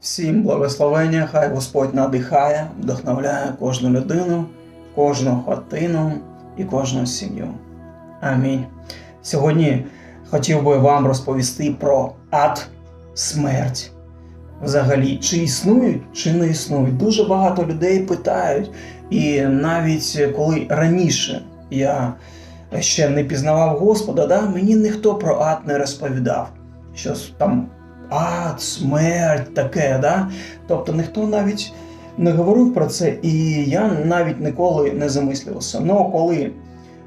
Всім благословення, хай Господь надихає, вдохновляє кожну людину, кожну хатину і кожну сім'ю. Амінь. Сьогодні хотів би вам розповісти про ад, смерть. Взагалі, чи існують, чи не існують. Дуже багато людей питають, і навіть коли раніше я ще не пізнавав Господа, да, мені ніхто про ад не розповідав. Що там ад, смерть, таке, да? Тобто ніхто навіть не говорив про це, і я навіть ніколи не замислювався. Ну, коли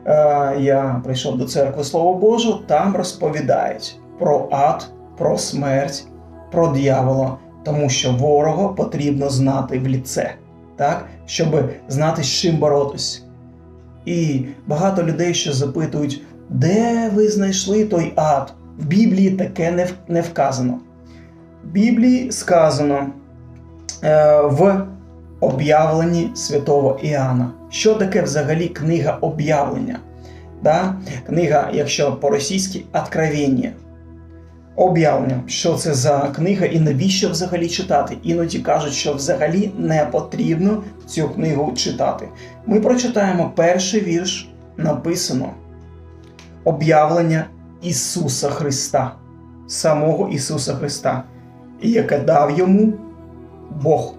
е, я прийшов до церкви Слово Боже, там розповідають про ад, про смерть, про дьявола, тому що ворога потрібно знати в ліце, так? щоб знати, з чим боротись. І багато людей ще запитують, де ви знайшли той ад? В Біблії таке не вказано. Біблії сказано е, в об'явленні святого Іоанна. Що таке взагалі книга об'явлення? Да? Книга, якщо по-російськи, «Откровення». Об'явлення, що це за книга і навіщо взагалі читати? Іноді кажуть, що взагалі не потрібно цю книгу читати. Ми прочитаємо перший вірш, написано об'явлення Ісуса Христа, самого Ісуса Христа, яке дав йому Бог,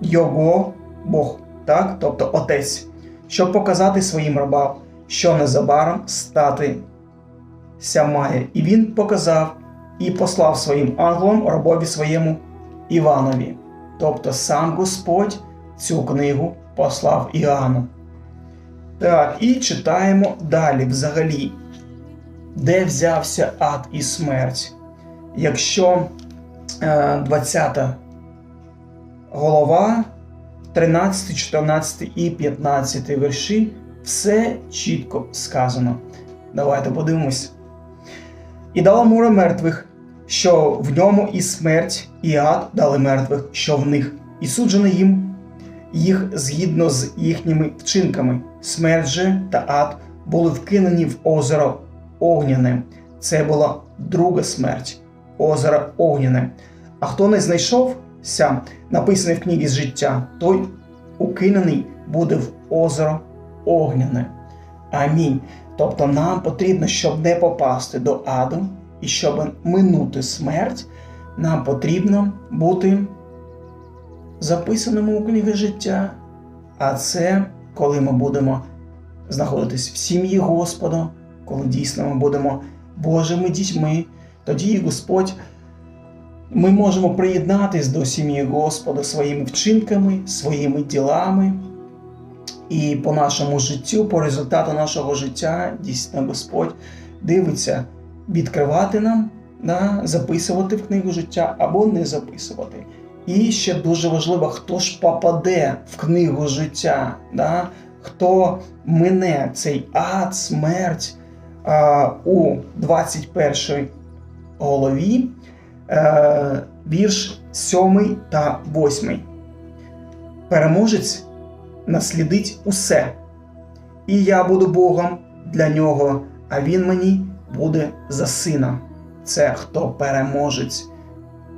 Його Бог, так? тобто Отець, щоб показати своїм рабам, що незабаром стати ся має. І він показав і послав своїм ангелам рабові своєму Іванові. Тобто сам Господь цю книгу послав Іоанну. Так, і читаємо далі взагалі, де взявся ад і смерть. Якщо 20 голова, 13, 14 і 15 вірші, все чітко сказано. Давайте подивимось. І дало море мертвих, що в ньому і смерть, і ад дали мертвих, що в них, і суджено їм їх згідно з їхніми вчинками. Смерть же та ад були вкинені в озеро Огняне. Це була друга смерть, озеро Огняне. А хто не знайшовся, написаний в книгі з життя, той укинений буде в озеро Огняне. Амінь. Тобто нам потрібно, щоб не попасти до аду і щоб минути смерть, нам потрібно бути записаними у книги життя. А це коли ми будемо знаходитись в сім'ї Господа, коли дійсно ми будемо Божими дітьми, тоді Господь. Ми можемо приєднатись до сім'ї Господа своїми вчинками, своїми ділами, і по нашому життю, по результату нашого життя, дійсно Господь дивиться відкривати нам, да, записувати в книгу життя або не записувати. І ще дуже важливо, хто ж попаде в книгу життя, да, хто мине цей ад, смерть а, у 21 голові, е, вірш 7 та 8. Переможець наслідить усе. І я буду Богом для нього, а він мені буде за сина. Це хто переможець,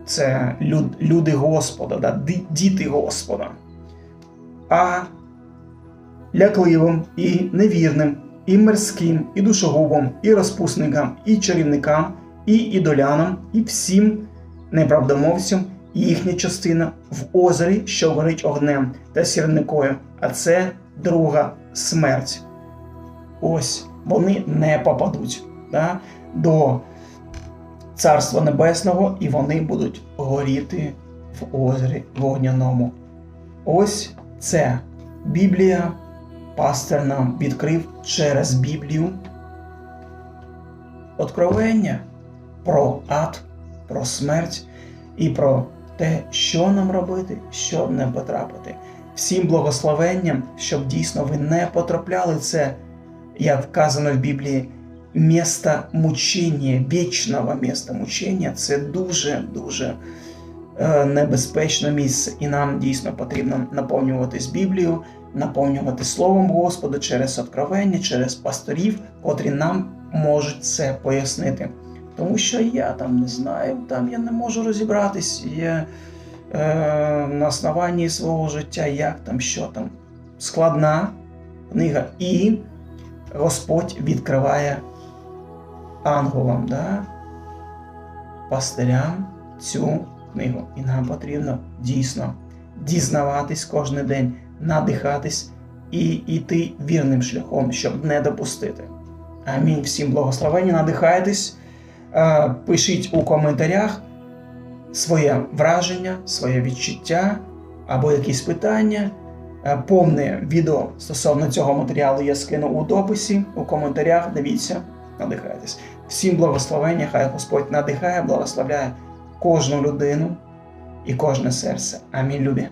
це люд, люди Господа, да, діти Господа. А лякливим і невірним, і мирським, і душогубом, і розпусникам, і чарівникам, і ідолянам, і всім неправдомовцям їхня частина в озері, що горить огнем та сірникою, а це друга смерть. Ось вони не попадуть да, до Царства Небесного, і вони будуть горіти в озері вогняному. Ось це Біблія. Пастор нам відкрив через Біблію откровення про ад, про смерть і про те, що нам робити, щоб не потрапити. Всім благословенням, щоб дійсно ви не потрапляли це, як вказано в Біблії, місто мучення, вічного міста мучення це дуже-дуже е, небезпечне місце, і нам дійсно потрібно наповнюватись Біблією, наповнювати Словом Господа через откровення, через пасторів, котрі нам можуть це пояснити. Тому що я там не знаю, там я не можу розібратись. Я е, на основанні свого життя, як там, що там. Складна книга. І Господь відкриває ангелам, да, пастирям цю книгу. І нам потрібно дійсно дізнаватись кожен день, надихатись і йти вірним шляхом, щоб не допустити. Амінь. Всім благословення, надихайтесь, пишіть у коментарях своє враження, своє відчуття або якісь питання. Е, Повне відео стосовно цього матеріалу я скину у дописі, у коментарях. Дивіться, надихайтесь. Всім благословення, хай Господь надихає, благословляє кожну людину і кожне серце. Амінь, любі.